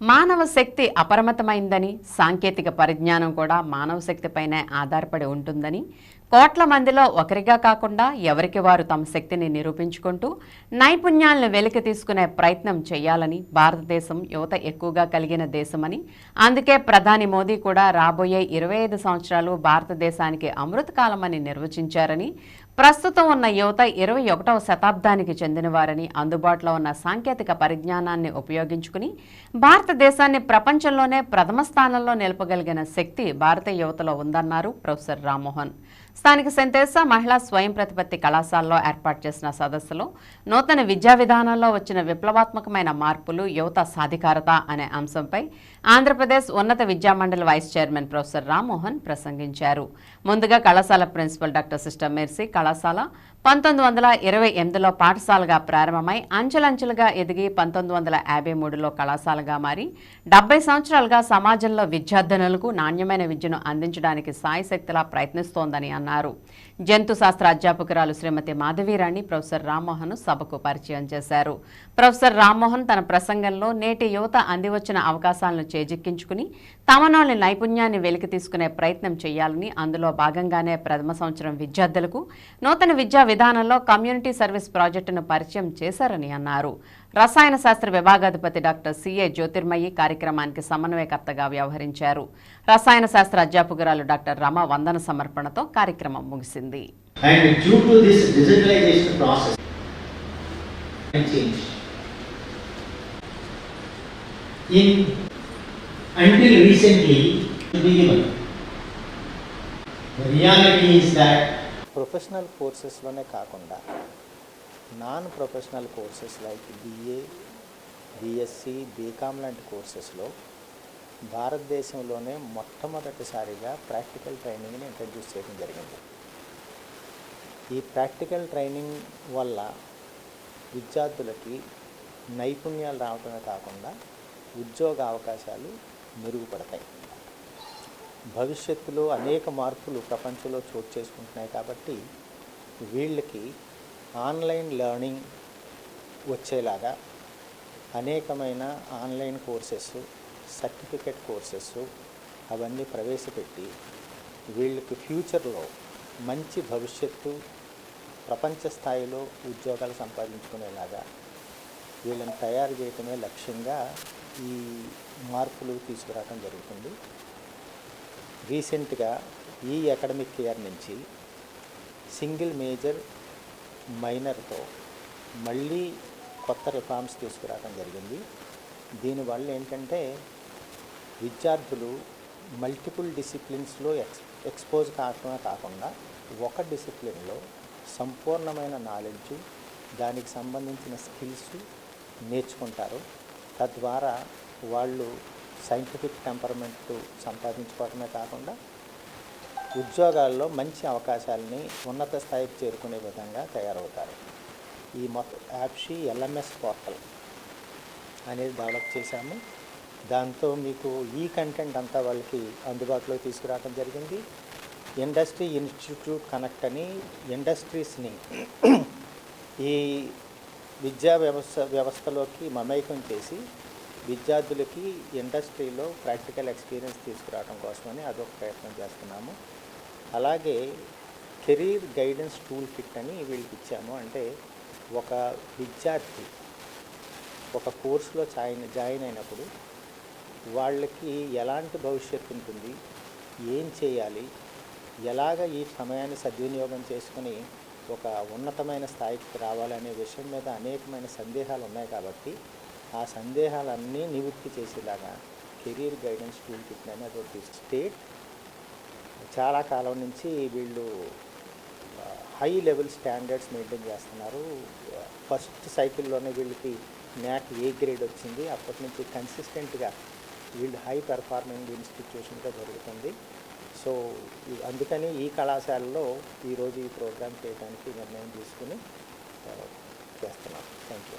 మానవ శక్తి అపరిమితమైందని సాంకేతిక పరిజ్ఞానం కూడా మానవ శక్తిపైనే ఆధారపడి ఉంటుందని కోట్ల మందిలో ఒకరిగా కాకుండా ఎవరికి వారు తమ శక్తిని నిరూపించుకుంటూ నైపుణ్యాలను వెలికి తీసుకునే ప్రయత్నం చేయాలని భారతదేశం యువత ఎక్కువగా కలిగిన దేశమని అందుకే ప్రధాని మోదీ కూడా రాబోయే ఇరవై ఐదు సంవత్సరాలు భారతదేశానికి అమృతకాలమని నిర్వచించారని ప్రస్తుతం ఉన్న యువత ఇరవై ఒకటవ శతాబ్దానికి చెందినవారని అందుబాటులో ఉన్న సాంకేతిక పరిజ్ఞానాన్ని ఉపయోగించుకుని భారతదేశాన్ని ప్రపంచంలోనే ప్రథమ స్థానంలో నిలపగలిగిన శక్తి భారత యువతలో ఉందన్నారు ప్రొఫెసర్ రామ్మోహన్. స్థానిక సెంతేస మహిళా స్వయం ప్రతిపత్తి కళాశాలలో ఏర్పాటు చేసిన సదస్సులో నూతన విద్యా విధానంలో వచ్చిన విప్లవాత్మకమైన మార్పులు యువత సాధికారత అనే అంశంపై ఆంధ్రప్రదేశ్ ఉన్నత విద్యామండలి వైస్ చైర్మన్ ప్రొఫెసర్ రామ్మోహన్ ప్రసంగించారు. ముందుగా కళాశాల ప్రిన్సిపల్ డాక్టర్ సిస్టర్ మెర్సీ కళాశాల. పంతొమ్మిది వందల ఇరవై ఎనిమిదిలో పాఠశాలగా ప్రారంభమై అంచెలంచెలుగా ఎదిగి పంతొమ్మిది వందల యాభై మూడులో కళాశాలగా మారి డెబ్బై సంవత్సరాలుగా సమాజంలో విద్యార్థినులకు నాణ్యమైన విద్యను అందించడానికి సాయశక్తిలా ప్రయత్నిస్తోందని అన్నారు. జంతు శాస్త్ర అధ్యాపకురాలు శ్రీమతి మాధవీరాణి ప్రొఫెసర్ రామ్మోహన్ సభకు పరిచయం చేశారు. ప్రొఫెసర్ రామ్మోహన్ తన ప్రసంగంలో నేటి యువత అందివచ్చిన అవకాశాలను చేజిక్కించుకుని తమలోని నైపుణ్యాన్ని వెలికి తీసుకునే ప్రయత్నం చేయాలని అందులో భాగంగానే ప్రథమ సంవత్సరం విద్యార్థులకు నూతన విద్యా విధానంలో కమ్యూనిటీ సర్వీస్ ప్రాజెక్టును పరిచయం చేశారని అన్నారు. రసాయన శాస్త్ర విభాగాధిపతి డాక్టర్ సిఏ జ్యోతిర్మయి కార్యక్రమానికి సమన్వయకర్తగా వ్యవహరించారు. రసాయన శాస్త్ర అధ్యాపకురాలు డాక్టర్ రమ వందన సమర్పణతో కార్యక్రమం ముగిసింది. In until recently, to be given. The reality is that professional కోర్సెస్లోనే కాకుండా non professional courses like BA BSc BCom లాంటి కోర్సెస్లో భారతదేశంలోనే మొట్టమొదటిసారిగా ప్రాక్టికల్ ట్రైనింగ్ని ఇంట్రడ్యూస్ చేయడం జరిగింది. ఈ ప్రాక్టికల్ ట్రైనింగ్ వల్ల విద్యార్థులకి నైపుణ్యాలు రావటమే కాకుండా ఉద్యోగ అవకాశాలు మెరుగుపడతాయి. భవిష్యత్తులో అనేక మార్పులు ప్రపంచంలో చోటు చేసుకుంటున్నాయి కాబట్టి వీళ్ళకి ఆన్లైన్ లెర్నింగ్ వచ్చేలాగా అనేకమైన ఆన్లైన్ కోర్సెస్ సర్టిఫికెట్ కోర్సెస్ అవన్నీ ప్రవేశపెట్టి వీళ్ళకి ఫ్యూచర్లో మంచి భవిష్యత్తు ప్రపంచ స్థాయిలో ఉద్యోగాలు సంపాదించుకునేలాగా వీళ్ళని తయారు చేయటమే లక్ష్యంగా ఈ మార్పులు తీసుకురావడం జరుగుతుంది. రీసెంట్గా ఈ అకాడమిక్ ఇయర్ నుంచి సింగిల్ మేజర్ మైనర్తో మళ్ళీ కొత్త రిఫార్మ్స్ తీసుకురావడం జరిగింది. దీనివల్ల ఏంటంటే విద్యార్థులు మల్టిపుల్ డిసిప్లిన్స్లో ఎక్స్ ఎక్స్పోజ్ కావడమే కాకుండా ఒక డిసిప్లిన్లో సంపూర్ణమైన నాలెడ్జ్ దానికి సంబంధించిన స్కిల్స్ నేర్చుకుంటారు. తద్వారా వాళ్ళు సైంటిఫిక్ టెంపర్మెంట్ సంపాదించుకోవడమే కాకుండా ఉద్యోగాల్లో మంచి అవకాశాలని ఉన్నత స్థాయికి చేరుకునే విధంగా తయారవుతారు. ఈ మొత్తం యాప్షి ఎల్ఎంఎస్ పోర్టల్ అనేది డెవలప్ చేశాము. దాంతో మీకు ఈ కంటెంట్ అంతా వాళ్ళకి అందుబాటులో తీసుకురావడం జరిగింది. ఇండస్ట్రీ ఇన్స్టిట్యూట్ కనెక్ట్ అని ఇండస్ట్రీస్ని ఈ విద్యా వ్యవస్థ వ్యవస్థలోకి మమేకం చేసి విద్యార్థులకి ఇండస్ట్రీలో ప్రాక్టికల్ ఎక్స్పీరియన్స్ తీసుకురావడం కోసమని అదొక ప్రయత్నం చేస్తున్నాము. అలాగే కెరీర్ గైడెన్స్ టూల్ కిట్ అని వీళ్ళకి ఇచ్చాము. అంటే ఒక విద్యార్థి ఒక కోర్సులో జాయిన్ జాయిన్ అయినప్పుడు వాళ్ళకి ఎలాంటి భవిష్యత్తు ఉంటుంది ఏం చేయాలి ఎలాగ ఈ సమయాన్ని సద్వినియోగం చేసుకుని ఒక ఉన్నతమైన స్థాయికి రావాలనే విషయం మీద అనేకమైన సందేహాలు ఉన్నాయి కాబట్టి ఆ సందేహాలన్నీ నివృత్తి చేసేలాగా కెరీర్ గైడెన్స్ టూల్ కిట్ అని అదొకటి స్టేట్ చాలా కాలం నుంచి వీళ్ళు హై లెవెల్ స్టాండర్డ్స్ మెయింటైన్ చేస్తున్నారు. ఫస్ట్ సైకిల్లోనే వీళ్ళకి న్యాక్ ఏ గ్రేడ్ వచ్చింది అప్పటి నుంచి కన్సిస్టెంట్గా వీళ్ళు హై పెర్ఫార్మింగ్ ఇన్స్టిట్యూషన్గా జరుగుతుంది. సో అందుకని ఈ కళాశాలలో ఈరోజు ఈ ప్రోగ్రామ్ చేయడానికి నిర్ణయం తీసుకుని ఆ, చేస్తున్నాం. Thank you